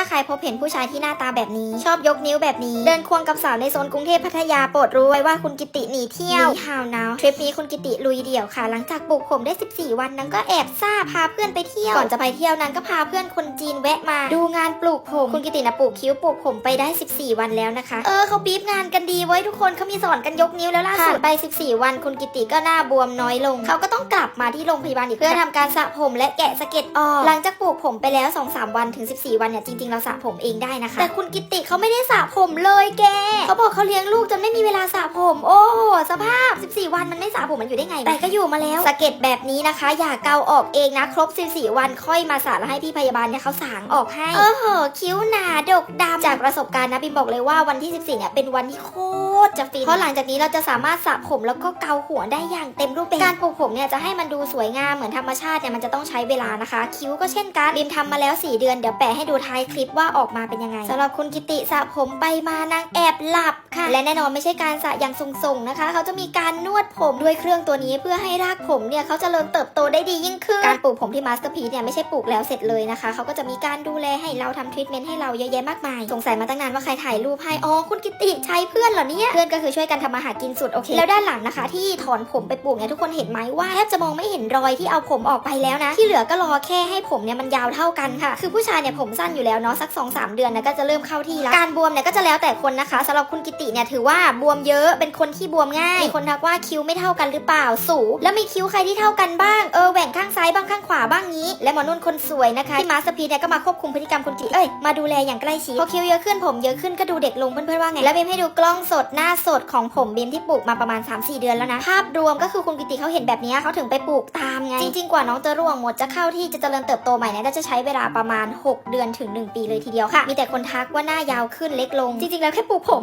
ถ้าใครพบเห็นผู้ชายที่หน้าตาแบบนี้ ชอบยกนิ้วแบบนี้ เดินควงกับสาวในโซนกรุงเทพพัทยาโปรดรู้ไว้ว่าคุณกิติหนีเที่ยวฮาวนาทริปนี้คุณกิติลุยเดี่ยวค่ะ หลังจากปลูกผมได้ 14 วันนางก็แอบซ่าพาเพื่อนไปเที่ยว ก่อนจะไปเที่ยวนางก็พาเพื่อนคนจีนแวะมา ดูงานปลูกผม คุณกิตินะปลูกคิ้วปลูกผมไปได้ 14 วันแล้วนะคะ เออเขาบีบงานกันดีไว้ยทุกคนเขามีสอนกันยกนิ้วแล้วล่ะผ่านไป 14 วันคุณกิติก็หน้าบวมน้อยลง เขาก็ต้องกลับมาที่โรงพยาบาลอีกเพื่อทำการสระผมและแกะสะเก็ดออก หลังจากปลูกผมไปแล้ว 2-3 วันถึง 14 วันเนี่ยจริงๆเราสระผมเองได้นะคะ แต่คุณกิติเขาไม่ได้สระผมเลยแกเขาบอกเขาเลี้ยงลูกจนไม่มีเวลาสระผม โอ้โหสภาพ 14 วันมันไม่สระผมมันอยู่ได้ไง แต่ก็อยู่มาแล้วสะเก็ดแบบนี้นะคะ อย่าเกาออกเองนะ ครบ 14 วันค่อยมาสระแล้วให้พี่พยาบาลเนี่ยเขาสางออกให้เออเหอะคิ้วหนาดกดำจากประสบการณ์นะบิมบอกเลยว่าวันที่ 14เนี่ยเป็นวันที่โคตร จะฟิน เพราะหลังจากนี้เราจะสามารถสระผมแล้วก็เกาหัวได้อย่างเต็มรูปแบบ การปลูกผมเนี่ยจะให้มันดูสวยงามเหมือนธรรมชาติเนี่ยมันจะต้องใช้เวลานะคะ คิ้วก็เช่นกันบิมทำมาแล้ว 4 เดือนเดี๋ยวแปะให้ดูท้ายคลิปว่าออกมาเป็นยังไงสำหรับคุณกิติสระผมไปมานางแอบหลับค่ะ และแน่นอนไม่ใช่การสระอย่างทรงๆนะคะ เขาจะมีการนวดผมด้วยเครื่องตัวนี้เพื่อให้รากผมเนี่ยเขาจเจริญเติบโตได้ดียิ่งขึ้น การปลูกผมที่มาสเตอร์พีเนี่ยไม่ใช่ปลูกแล้วเสร็จเลยนะคะ เขาก็จะมีการดูแลให้เราทำทรีทเมนต์ให้เราเยอะแยะมากมาย สงสัยมาตั้งนานว่าใครถ่ายรูปให้ อ๋อ คุณกิติใช้เพื่อนเหรอเนี่ยเพื่อนก็คือช่วยกันทำมาหากินสุดโอเค แล้วด้านหลังนะคะ ที่ถอนผมไปปลูกเนี่ยทุกคนเห็นไหมว่าแทบจะมองไม่เห็นรอยที่เอาผมออกไปแล้วนะ ที่เหลือก็รอแค่ให้ผมเนี่ยมันยาวเท่ากันค่ะ คือผู้ชายเนี่ยผมสั้นอยู่แล้วเนาะสัก2อสเดือนนะก็จะเริ่มเข้าที่แล้วการบวมเนี่ยก็จะแล้วแต่คนนะคะสำหรับคุณกิติเนี่ยถือว่าบวมเยอะเป็นคนที่บวมง่ายมีคนทักว่าคิ้วไม่เท่ากันหรือเปล่าสูงแล้วมีคิ้วใครที่เท่ากันบ้างเออแหว่งข้างซ้ายบ้างข้างขวาบ้างนี้ และหมอนุ่นคนสวยนะคะที่มาสพีเนี่ยก็มาควบคุมพฤติกรรมคุณกิติเอ้ยมาดูแลอย่างใกล้ชิดพอคิ้วเยอะขึ้นผมเยอะขึ้นก็ดูเด็กลงเพื่อนๆว่าไงแล้วบีมให้ดูกล้องสดน้าสดของผมบีมที่ปลูกมาประมาณ 3-4 เดือนแล้วนะ ภาพรวมก็คือคุณกิติเขาเห็นแบบนี้เขาถึงไปปลูกตามไง จริงๆ กว่าน้องจะร่วงหมดจะเข้าที่จะเจริญเติบโตใหม่น่าจะใช้เวลาประมาณ 6 เดือนถึง 1 ปีเลยทีเดียวค่ะ มีแต่คนทักว่าหน้ายาวขึ้นเล็กลง จริงๆ แล้วแค่ปลูกผม